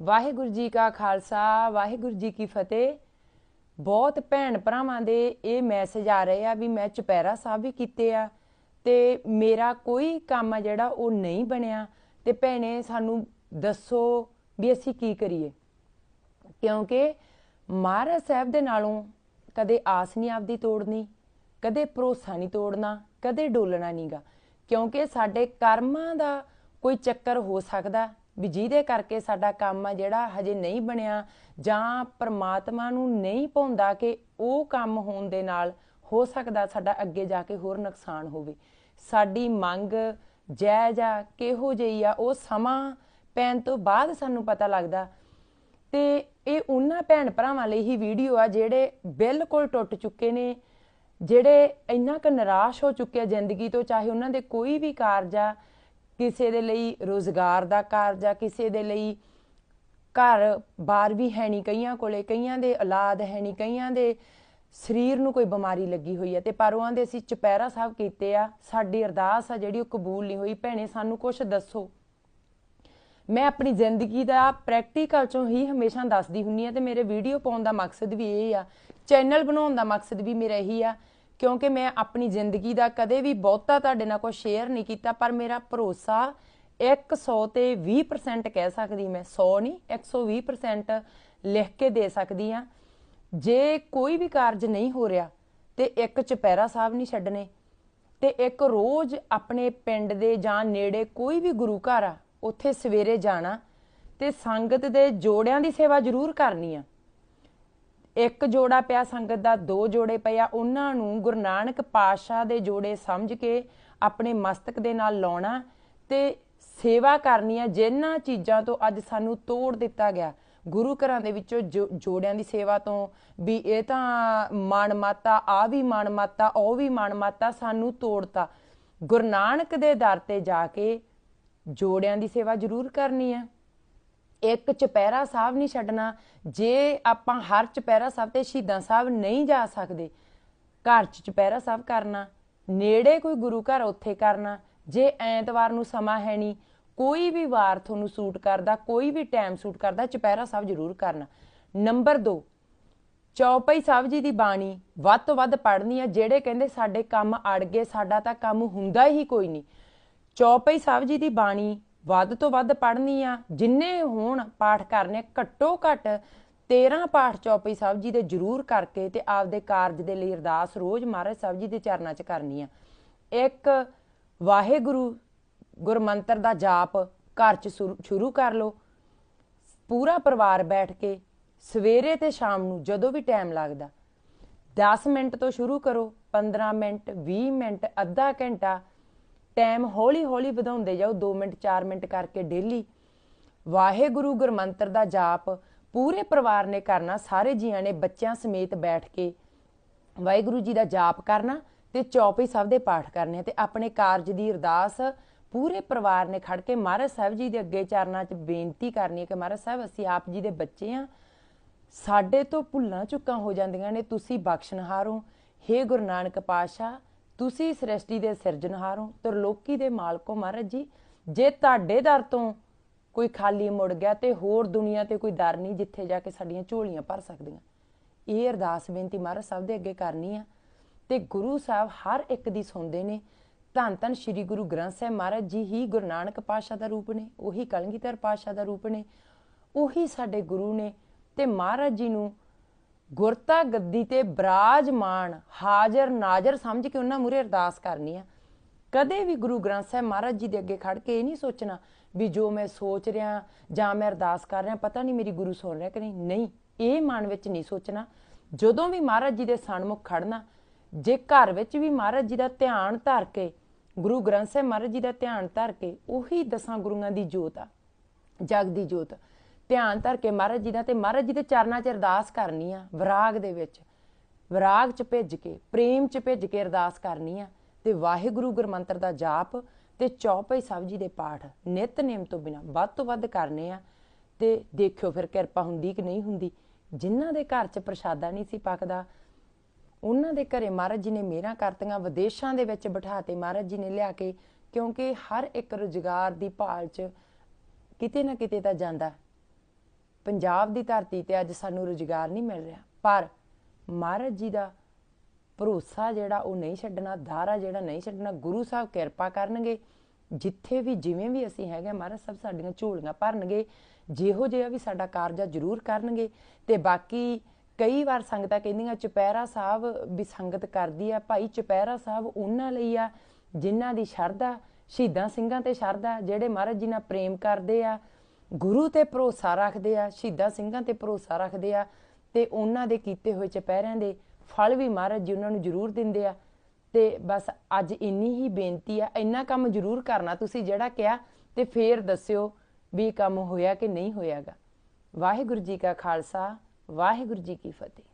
ਵਾਹਿਗੁਰੂ ਜੀ ਕਾ ਖਾਲਸਾ, ਵਾਹਿਗੁਰੂ ਜੀ ਕੀ ਫਤਿਹ। ਬਹੁਤ ਭੈਣ ਭਰਾਵਾਂ ਦੇ ਇਹ ਮੈਸੇਜ ਆ ਰਹੇ ਆ ਵੀ ਮੈਂ ਚੁਪਹਿਰਾ ਸਾਹਿਬ ਵੀ ਕੀਤੇ ਆ ਤੇ ਮੇਰਾ ਕੋਈ ਕੰਮ ਆ ਜਿਹੜਾ ਉਹ ਨਹੀਂ ਬਣਿਆ। ਤੇ ਭੈਣੇ, ਸਾਨੂੰ ਦੱਸੋ ਵੀ ਅਸੀਂ ਕੀ ਕਰੀਏ? ਕਿਉਂਕਿ ਮਹਾਰਾਜ ਸਾਹਿਬ ਦੇ ਨਾਲੋਂ ਕਦੇ ਆਸ ਨਹੀਂ ਆਪਦੀ ਤੋੜਨੀ, ਕਦੇ ਭਰੋਸਾ ਨਹੀਂ ਤੋੜਨਾ, ਕਦੇ ਡੋਲਣਾ ਨਹੀਂਗਾ ਕਿਉਂਕਿ ਸਾਡੇ ਕਰਮਾਂ ਦਾ ਕੋਈ ਚੱਕਰ ਹੋ ਸਕਦਾ ਵੀ ਜਿਹਦੇ ਕਰਕੇ ਸਾਡਾ ਕੰਮ ਆ ਜਿਹੜਾ ਹਜੇ ਨਹੀਂ ਬਣਿਆ ਜਾਂ ਪਰਮਾਤਮਾ ਨੂੰ ਨਹੀਂ ਪਾਉਂਦਾ ਕਿ ਉਹ ਕੰਮ ਹੋਣ ਦੇ ਨਾਲ ਹੋ ਸਕਦਾ ਸਾਡਾ ਅੱਗੇ ਜਾ ਕੇ ਹੋਰ ਨੁਕਸਾਨ ਹੋਵੇ। ਸਾਡੀ ਮੰਗ ਜਾਇਜ਼ ਆ, ਕਿਹੋ ਜਿਹੀ ਆ, ਉਹ ਸਮਾਂ ਪੈਣ ਤੋਂ ਬਾਅਦ ਸਾਨੂੰ ਪਤਾ ਲੱਗਦਾ। ਤੇ ਇਹ ਉਹਨਾਂ ਭੈਣ ਭਰਾਵਾਂ ਲਈ ਹੀ ਵੀਡੀਓ ਆ ਜਿਹੜੇ ਬਿਲਕੁਲ ਟੁੱਟ ਚੁੱਕੇ ਨੇ, ਜਿਹੜੇ ਇੰਨਾ ਕੁ ਨਿਰਾਸ਼ ਹੋ ਚੁੱਕੇ ਆ ਜ਼ਿੰਦਗੀ ਤੋਂ, ਚਾਹੇ ਉਹਨਾਂ ਦੇ ਕੋਈ ਵੀ ਕਾਰਜ ਆ ਕਿਸੇ ਦੇ ਲਈ ਰੋਜ਼ਗਾਰ ਦਾ ਕਾਰਜ ਆ ਕਿਸੇ ਦੇ ਲਈ ਘਰ ਬਾਰ ਵੀ ਹੈ ਨਹੀਂ ਕਈਆਂ ਕੋਲੇ, ਕਈਆਂ ਦੇ ਔਲਾਦ ਹੈ ਨਹੀਂ, ਕਈਆਂ ਦੇ ਸਰੀਰ ਨੂੰ ਕੋਈ ਬਿਮਾਰੀ ਲੱਗੀ ਹੋਈ ਹੈ ਤੇ ਪਰ ਉਹਨਾਂ ਦੇ ਅਸੀਂ ਚੁਪਹਿਰਾ ਸਾਹਿਬ ਕੀਤੇ ਆ, ਸਾਡੀ ਅਰਦਾਸ ਆ ਜਿਹੜੀ ਉਹ ਕਬੂਲ ਨਹੀਂ ਹੋਈ। ਭੈਣੇ, ਸਾਨੂੰ ਕੁਝ ਦੱਸੋ। ਮੈਂ ਆਪਣੀ ਜ਼ਿੰਦਗੀ ਦਾ ਪ੍ਰੈਕਟੀਕਲ ਚੋਂ ਹੀ ਹਮੇਸ਼ਾ ਦੱਸਦੀ ਹੁੰਨੀ ਆ ਤੇ ਮੇਰੇ ਵੀਡੀਓ ਪਾਉਣ ਦਾ ਮਕਸਦ ਵੀ ਇਹ ਆ ਚੈਨਲ ਬਣਾਉਣ ਦਾ ਮਕਸਦ ਵੀ ਮੇਰਾ ਇਹੀ ਆ ਕਿਉਂਕਿ ਮੈਂ ਆਪਣੀ ਜ਼ਿੰਦਗੀ ਦਾ ਕਦੇ ਵੀ ਬਹੁਤਾ ਤੁਹਾਡੇ ਨਾਲ ਕੋਈ ਸ਼ੇਅਰ ਨਹੀਂ ਕੀਤਾ, ਪਰ ਮੇਰਾ ਭਰੋਸਾ 100 ਤੇ 20% ਕਹਿ ਸਕਦੀ ਮੈਂ 100 ਨਹੀਂ 120% ਲਿਖ ਕੇ ਦੇ ਸਕਦੀ ਆ ਜੇ ਕੋਈ ਵੀ ਕਾਰਜ ਨਹੀਂ ਹੋ ਰਿਹਾ ਤੇ ਇੱਕ ਚੁਪਹਿਰਾ ਸਾਹਿਬ ਨਹੀਂ ਛੱਡਨੇ ਤੇ ਇੱਕ ਰੋਜ਼ ਆਪਣੇ ਪਿੰਡ ਦੇ ਜਾਂ ਨੇੜੇ ਕੋਈ ਵੀ ਗੁਰੂ ਘਰ ਆ, ਉੱਥੇ ਸਵੇਰੇ ਜਾਣਾ ਤੇ ਸੰਗਤ ਦੇ ਜੋੜਿਆਂ ਦੀ ਸੇਵਾ ਜ਼ਰੂਰ ਕਰਨੀ ਆ। ਇੱਕ ਜੋੜਾ ਪਿਆ ਸੰਗਤ ਦਾ, ਦੋ ਜੋੜੇ ਪਿਆ ਉਹਨਾਂ ਨੂੰ ਗੁਰੂ ਨਾਨਕ ਪਾਤਸ਼ਾਹ ਦੇ ਜੋੜੇ ਸਮਝ ਕੇ ਆਪਣੇ ਮਸਤਕ ਦੇ ਨਾਲ ਲਾਉਣਾ ਤੇ ਸੇਵਾ ਕਰਨੀ ਆ, ਜਿਨ੍ਹਾਂ ਚੀਜ਼ਾਂ ਤੋਂ ਅੱਜ ਸਾਨੂੰ ਤੋੜ ਦਿੱਤਾ ਗਿਆ। ਗੁਰੂ ਘਰਾਂ ਦੇ ਵਿੱਚੋਂ ਜੋੜਿਆਂ ਦੀ ਸੇਵਾ ਤੋਂ ਵੀ ਇਹ ਤਾਂ ਮਨ ਮਾਤਾ ਆ ਵੀ ਮਨ ਮਾਤਾ, ਉਹ ਵੀ ਮਨ ਮਾਤਾ ਸਾਨੂੰ ਤੋੜਤਾ। ਗੁਰੂ ਨਾਨਕ ਦੇ ਦਰ ਤੇ ਜਾ ਕੇ ਜੋੜਿਆਂ ਦੀ ਸੇਵਾ ਜ਼ਰੂਰ ਕਰਨੀ ਹੈ ਇੱਕ ਚਪਹਿਰਾ ਸਾਹਿਬ ਨਹੀਂ ਛੱਡਣਾ, ਜੇ ਆਪਾਂ ਹਰ ਚਪਹਿਰਾ ਸਾਹਿਬ ਤੇ ਸ਼ਹੀਦਾਂ ਸਾਹਿਬ ਨਹੀਂ ਜਾ ਸਕਦੇ, ਘਰ ਚ ਚਪਹਿਰਾ ਸਾਹਿਬ ਕਰਨਾ, ਨੇੜੇ ਕੋਈ ਗੁਰੂ ਘਰ ਉੱਥੇ ਕਰਨਾ, ਜੇ ਐਤਵਾਰ ਨੂੰ ਸਮਾਂ ਹੈ ਨਹੀਂ, ਕੋਈ ਵੀ ਵਾਰ ਤੁਹਾਨੂੰ ਸੂਟ ਕਰਦਾ, ਕੋਈ ਵੀ ਟਾਈਮ ਸੂਟ ਕਰਦਾ, ਚਪਹਿਰਾ ਸਾਹਿਬ ਜ਼ਰੂਰ ਕਰਨਾ। ਨੰਬਰ 2 ਚੌਪਈ ਸਾਹਿਬ ਜੀ ਦੀ ਬਾਣੀ ਵੱਧ ਤੋਂ ਵੱਧ ਪੜ੍ਹਨੀ ਆ, ਜਿਹੜੇ ਕਹਿੰਦੇ ਸਾਡੇ ਕੰਮ ਅੜ ਗਏ, ਸਾਡਾ ਤਾਂ ਕੰਮ ਹੁੰਦਾ ਹੀ ਕੋਈ ਨਹੀਂ। ਚੌਪਈ ਸਾਹਿਬ ਜੀ ਦੀ ਬਾਣੀ ਵੱਧ ਤੋਂ ਵੱਧ ਪੜ੍ਹਨੀ ਆ। ਜਿੰਨੇ ਹੋਣ ਪਾਠ ਕਰਨੇ ਘੱਟੋ ਘੱਟ 13 ਪਾਠ ਚੌਪਈ ਸਾਹਿਬ ਜੀ ਦੇ ਜ਼ਰੂਰ ਕਰਕੇ ਤੇ ਆਪਦੇ ਕਾਰਜ ਦੇ ਲਈ ਅਰਦਾਸ ਰੋਜ਼ ਮਹਾਰਾਜ ਸਾਹਿਬ ਜੀ ਦੇ ਚਰਨਾਂ 'ਚ ਕਰਨੀ ਆ। ਇੱਕ ਵਾਹਿਗੁਰੂ ਗੁਰਮੰਤਰ ਦਾ ਜਾਪ ਘਰ 'ਚ ਸ਼ੁਰੂ ਕਰ ਲਓ। ਪੂਰਾ ਪਰਿਵਾਰ ਬੈਠ ਕੇ ਸਵੇਰੇ ਤੇ ਸ਼ਾਮ ਨੂੰ ਜਦੋਂ ਵੀ ਟਾਈਮ ਲੱਗਦਾ 10 ਮਿੰਟ ਤੋਂ ਸ਼ੁਰੂ ਕਰੋ 15 ਮਿੰਟ 20 ਮਿੰਟ, ਅੱਧਾ ਘੰਟਾ ਟਾਈਮ ਹੌਲੀ ਹੌਲੀ ਵਧਾਉਂਦੇ ਜਾਓ 2 ਮਿੰਟ 4 ਮਿੰਟ ਕਰਕੇ ਡੇਲੀ ਵਾਹਿਗੁਰੂ ਗੁਰਮੰਤਰ ਦਾ ਜਾਪ ਪੂਰੇ ਪਰਿਵਾਰ ਨੇ ਕਰਨਾ, ਸਾਰੇ ਜੀਆਂ ਨੇ ਬੱਚਿਆਂ ਸਮੇਤ ਬੈਠ ਕੇ ਵਾਹਿਗੁਰੂ ਜੀ ਦਾ ਜਾਪ ਕਰਨਾ ਤੇ ਚੌਪਈ ਸਾਹਿਬ ਦੇ ਪਾਠ ਕਰਨੇ ਤੇ ਆਪਣੇ ਕਾਰਜ ਦੀ ਅਰਦਾਸ ਪੂਰੇ ਪਰਿਵਾਰ ਨੇ ਖੜ ਕੇ, ਮਹਾਰਾਜ ਸਾਹਿਬ ਜੀ ਦੇ ਅੱਗੇ ਚਰਨਾਂ 'ਚ ਬੇਨਤੀ ਕਰਨੀ ਹੈ ਕਿ ਮਹਾਰਾਜ ਸਾਹਿਬ, ਅਸੀਂ ਆਪ ਜੀ ਦੇ ਬੱਚੇ ਆ। ਸਾਡੇ ਤੋਂ ਭੁੱਲਾਂ ਚੁੱਕਾਂ ਹੋ ਜਾਂਦੀਆਂ ਨੇ, ਤੁਸੀਂ ਬਖਸ਼ਣਹਾਰੋ ਹੇ ਗੁਰੂ ਨਾਨਕ ਪਾਤਸ਼ਾਹ ਤੁਸੀਂ ਸ੍ਰਿਸ਼ਟੀ ਦੇ ਸਿਰਜਣਹਾਰ ਹੋ ਤਰਲੋਕੀ ਦੇ ਮਾਲਕ ਹੋ ਮਹਾਰਾਜ ਜੀ। ਜੇ ਤੁਹਾਡੇ ਦਰ ਤੋਂ ਕੋਈ ਖਾਲੀ ਮੁੜ ਗਿਆ ਤੇ ਹੋਰ ਦੁਨੀਆ ਤੇ ਕੋਈ ਦਰ ਨਹੀਂ ਜਿੱਥੇ ਜਾ ਕੇ ਸਾਡੀਆਂ ਝੋਲੀਆਂ ਭਰ ਸਕਦੀਆਂ। ਇਹ ਅਰਦਾਸ ਬੇਨਤੀ ਮਹਾਰਾਜ ਸਾਹਿਬ ਦੇ ਅੱਗੇ ਕਰਨੀ ਆ। ਤੇ ਗੁਰੂ ਸਾਹਿਬ ਹਰ ਇੱਕ ਦੀ ਸੁਣਦੇ ਨੇ। ਧੰਨ ਧੰਨ ਸ੍ਰੀ ਗੁਰੂ ਗ੍ਰੰਥ ਸਾਹਿਬ ਮਹਾਰਾਜ ਜੀ ਹੀ ਗੁਰੂ ਨਾਨਕ ਪਾਤਸ਼ਾਹ ਦਾ ਰੂਪ ਨੇ, ਉਹੀ ਕਲਗੀਧਰ ਪਾਤਸ਼ਾਹ ਦਾ ਰੂਪ ਨੇ, ਉਹੀ ਸਾਡੇ ਗੁਰੂ ਨੇ। ਤੇ ਮਹਾਰਾਜ ਜੀ ਨੂੰ ਗੁਰਤਾ ਗੱਦੀ ਤੇ ਬਰਾਜਮਾਨ, ਹਾਜ਼ਰ, ਨਾਜ਼ਰ ਸਮਝ ਕੇ ਉਹਨਾਂ ਮੂਰੇ ਅਰਦਾਸ ਕਰਨੀ ਆ। ਕਦੇ ਵੀ ਗੁਰੂ ਗ੍ਰੰਥ ਸਾਹਿਬ ਮਹਾਰਾਜ ਜੀ ਦੇ ਅੱਗੇ ਖੜ ਕੇ ਇਹ ਨਹੀਂ ਸੋਚਣਾ ਵੀ ਜੋ ਮੈਂ ਸੋਚ ਰਿਹਾ, ਜਾਂ ਮੈਂ ਅਰਦਾਸ ਕਰ ਰਿਹਾ, ਪਤਾ ਨਹੀਂ ਮੇਰੀ ਗੁਰੂ ਸੁਣ ਰਿਹਾ ਕਿ ਨਹੀਂ। ਨਹੀਂ, ਇਹ ਮਨ ਵਿੱਚ ਨਹੀਂ ਸੋਚਣਾ। ਜਦੋਂ ਵੀ ਮਹਾਰਾਜ ਜੀ ਦੇ ਸਾਹਮਣੇ ਖੜਨਾ, ਜੇ ਘਰ ਵਿੱਚ ਵੀ ਮਹਾਰਾਜ ਜੀ ਦਾ ਧਿਆਨ ਧਰ ਕੇ, ਗੁਰੂ ਗ੍ਰੰਥ ਸਾਹਿਬ ਮਹਾਰਾਜ ਜੀ ਦਾ ਧਿਆਨ ਧਰ ਕੇ, ਉਹੀ ਦਸਾਂ ਗੁਰੂਆਂ ਦੀ ਜੋਤ ਆ, ਜਗ ਦੀ ਜੋਤ। ਧਿਆਨ ਧਰ ਕੇ ਮਹਾਰਾਜ ਜੀ ਦਾ ਤੇ ਮਹਾਰਾਜ ਜੀ ਦੇ ਚਰਨਾਂ 'ਚ ਅਰਦਾਸ ਕਰਨੀ ਆ, ਵਿਰਾਗ ਦੇ ਵਿੱਚ। ਵਿਰਾਗ 'ਚ ਭਿੱਜ ਕੇ, ਪ੍ਰੇਮ 'ਚ ਭਿੱਜ ਕੇ ਅਰਦਾਸ ਕਰਨੀ ਆ। ਤੇ ਵਾਹਿਗੁਰੂ ਗੁਰਮੰਤਰ ਦਾ ਜਾਪ ਤੇ ਚੌਪਈ ਸਾਹਿਬ ਜੀ ਦੇ ਪਾਠ ਨਿਤਨੇਮ ਤੋਂ ਬਿਨਾ ਵੱਧ ਤੋਂ ਵੱਧ ਕਰਨੇ ਆ। ਤੇ ਦੇਖਿਓ ਫਿਰ ਕਿਰਪਾ ਹੁੰਦੀ ਕਿ ਨਹੀਂ ਹੁੰਦੀ। ਜਿਨ੍ਹਾਂ ਦੇ ਘਰ 'ਚ ਪ੍ਰਸ਼ਾਦਾ ਨਹੀਂ ਸੀ ਪੱਕਦਾ, ਉਹਨਾਂ ਦੇ ਘਰੇ ਮਹਾਰਾਜ ਜੀ ਨੇ ਮੇਰਾ ਕਰਤੀਆਂ, ਵਿਦੇਸ਼ਾਂ ਦੇ ਵਿੱਚ ਬਿਠਾਤੇ ਮਹਾਰਾਜ ਜੀ ਨੇ ਲਿਆ ਕੇ, ਕਿਉਂਕਿ ਹਰ ਇੱਕ ਰੁਜ਼ਗਾਰ ਦੀ ਭਾਲ 'ਚ ਕਿਤੇ ਨਾ ਕਿਤੇ ਤਾਂ ਜਾਂਦਾ। ਪੰਜਾਬ ਦੀ ਧਰਤੀ ਤੇ ਅੱਜ ਸਾਨੂੰ ਰੁਜ਼ਗਾਰ ਨਹੀਂ ਮਿਲ ਰਿਹਾ। ਪਰ ਮਹਾਰਾਜ ਜੀ ਦਾ ਭਰੋਸਾ ਜਿਹੜਾ ਉਹ ਨਹੀਂ ਛੱਡਣਾ, ਦਾਰਾ ਜਿਹੜਾ ਨਹੀਂ ਛੱਡਣਾ, ਗੁਰੂ ਸਾਹਿਬ ਕਿਰਪਾ ਕਰਨਗੇ। ਜਿੱਥੇ ਵੀ, ਜਿਵੇਂ ਵੀ ਅਸੀਂ ਹੈਗੇ ਮਹਾਰਾਜ ਸਭ ਸਾਡੀਆਂ ਝੋਲੀਆਂ ਭਰਨਗੇ। ਜਿਹੋ ਜਿਹਾ ਵੀ ਸਾਡਾ ਕਾਰਜਾ ਜ਼ਰੂਰ ਕਰਨਗੇ। ਤੇ ਬਾਕੀ ਕਈ ਵਾਰ ਸੰਗਤਾਂ ਕਹਿੰਦੀਆਂ, ਚੁਪਹਿਰਾ ਸਾਹਿਬ ਵੀ ਸੰਗਤ ਕਰਦੀ ਆ। ਭਾਈ ਚੁਪਹਿਰਾ ਸਾਹਿਬ ਉਹਨਾਂ ਲਈ ਆ, ਜਿਨ੍ਹਾਂ ਦੀ ਸ਼ਰਧਾ, ਸ਼ਹੀਦਾਂ ਸਿੰਘਾਂ ਤੇ ਸ਼ਰਧਾ, ਜਿਹੜੇ ਮਹਾਰਾਜ ਜੀ ਨਾਲ ਪ੍ਰੇਮ ਕਰਦੇ ਆ। ਗੁਰੂ ਤੇ ਭਰੋਸਾ ਰੱਖਦੇ ਆ, ਸ਼ਹੀਦਾਂ ਸਿੰਘਾਂ ਤੇ ਭਰੋਸਾ ਰੱਖਦੇ ਆ ਤੇ ਉਹਨਾਂ ਦੇ ਕੀਤੇ ਹੋਏ ਚਪਹਿਰਿਆਂ ਦੇ ਫਲ ਵੀ ਮਹਾਰਾਜ ਜੀ ਉਹਨਾਂ ਨੂੰ ਜ਼ਰੂਰ ਦਿੰਦੇ ਆ। ਤੇ ਬਸ ਅੱਜ ਇੰਨੀ ਹੀ ਬੇਨਤੀ ਆ, ਇੰਨਾ ਕੰਮ ਜ਼ਰੂਰ ਕਰਨਾ ਤੁਸੀਂ ਜਿਹੜਾ ਕਿਹਾ ਤੇ ਫੇਰ ਦੱਸਿਓ ਵੀ ਕੰਮ ਹੋਇਆ ਕਿ ਨਹੀਂ ਹੋਇਆਗਾ। ਵਾਹਿਗੁਰੂ ਜੀ ਕਾ ਖਾਲਸਾ, ਵਾਹਿਗੁਰੂ ਜੀ ਕੀ ਫਤਿਹ।